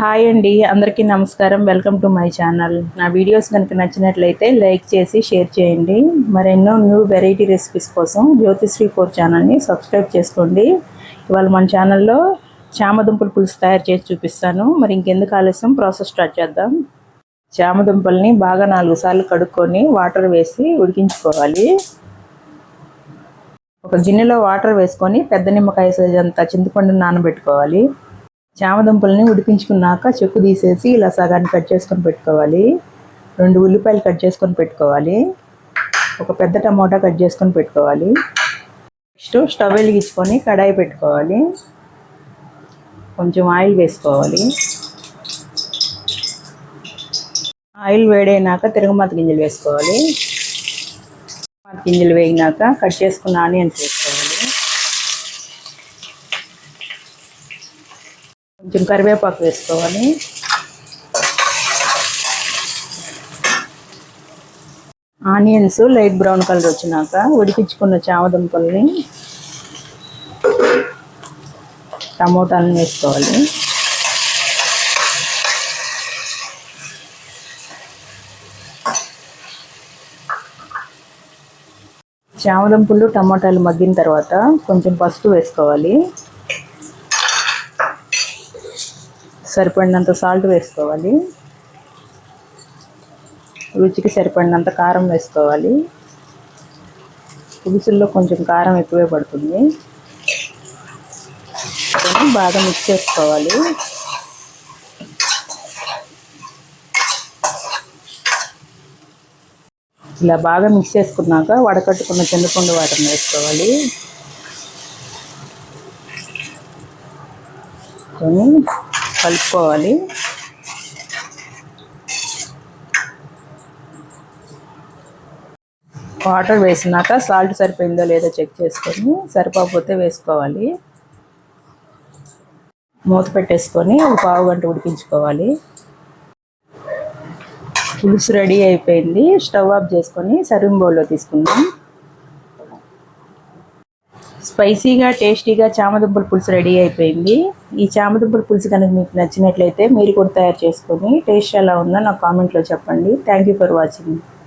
Hi అండి అందరికీ నమస్కారం. వెల్కమ్ టు మై ఛానల్ నా వీడియోస్ కనుక నచ్చినట్లయితే లైక్ చేసి షేర్ చేయండి. మరెన్నో న్యూ వెరైటీ రెసిపీస్ కోసం జ్యోతిశ్రీ ఫోర్ ఛానల్ని సబ్స్క్రైబ్ చేసుకోండి. ఇవాళ మన ఛానల్లో చామదుంపల పులుసు తయారు చేసి చూపిస్తాను. మరి ఇంకెందుకు ఆలస్యం? ప్రాసెస్ స్టార్ట్ చేద్దాం. చామదుంపల్ని బాగా నాలుగు సార్లు కడుక్కొని వాటర్ వేసి ఉడికించుకోవాలి. ఒక గిన్నెలో వాటర్ వేసుకొని పెద్ద నిమ్మకాయ సైజ్ అంతా చింతపండుని నానబెట్టుకోవాలి. చామదుంపల్ని ఉడికించుకున్నాక చెక్కు తీసేసి ఇలా సగాన్ని కట్ చేసుకొని పెట్టుకోవాలి. రెండు ఉల్లిపాయలు కట్ చేసుకొని పెట్టుకోవాలి. ఒక పెద్ద టమోటా కట్ చేసుకొని పెట్టుకోవాలి. నెక్స్ట్ స్టవ్ వెలిగించుకొని కడాయి పెట్టుకోవాలి. కొంచెం ఆయిల్ వేసుకోవాలి. ఆయిల్ వేడైనాక తిరగమాత గింజలు వేసుకోవాలి. గింజలు వేగినాక కట్ చేసుకున్న ఆనియన్స్ వేసుకోవాలి. కొంచెం కరివేపాకు వేసుకోవాలి. ఆనియన్స్ లైట్ బ్రౌన్ కలర్ వచ్చినాక ఉడికించుకున్న చామదుంపల్ని టమోటాలను వేసుకోవాలి. చామదుంపలు టమాటాలు మగ్గిన తర్వాత కొంచెం పసుపు వేసుకోవాలి. సరిపడినంత సాల్ట్ వేసుకోవాలి. రుచికి సరిపడినంత కారం వేసుకోవాలి. పులుసుల్లో కొంచెం కారం ఎక్కువే పడుతుంది. బాగా మిక్స్ చేసుకోవాలి. ఇలా బాగా మిక్స్ చేసుకున్నాక వడకట్టుకున్న చింతపండు వాటిని వేసుకోవాలి. కొని కలుపుకోవాలి. వాటర్ వేసినాక సాల్ట్ సరిపోయిందో లేదో చెక్ చేసుకొని సరిపోకపోతే వేసుకోవాలి. మూత పెట్టేసుకొని ఒక పావు గంట ఉడికించుకోవాలి. పులుసు రెడీ అయిపోయింది. స్టవ్ ఆఫ్ చేసుకొని సర్వింగ్ బౌల్లో తీసుకుందాం. స్పైసీగా టేస్టీగా చామదుంపల పులుసు రెడీ అయిపోయింది. ఈ చామదుంపల పులుసు కనుక మీకు నచ్చినట్లయితే మీరు కూడా తయారు చేసుకొని టేస్ట్ ఎలా ఉందో నాకు కామెంట్లో చెప్పండి. Thank you for watching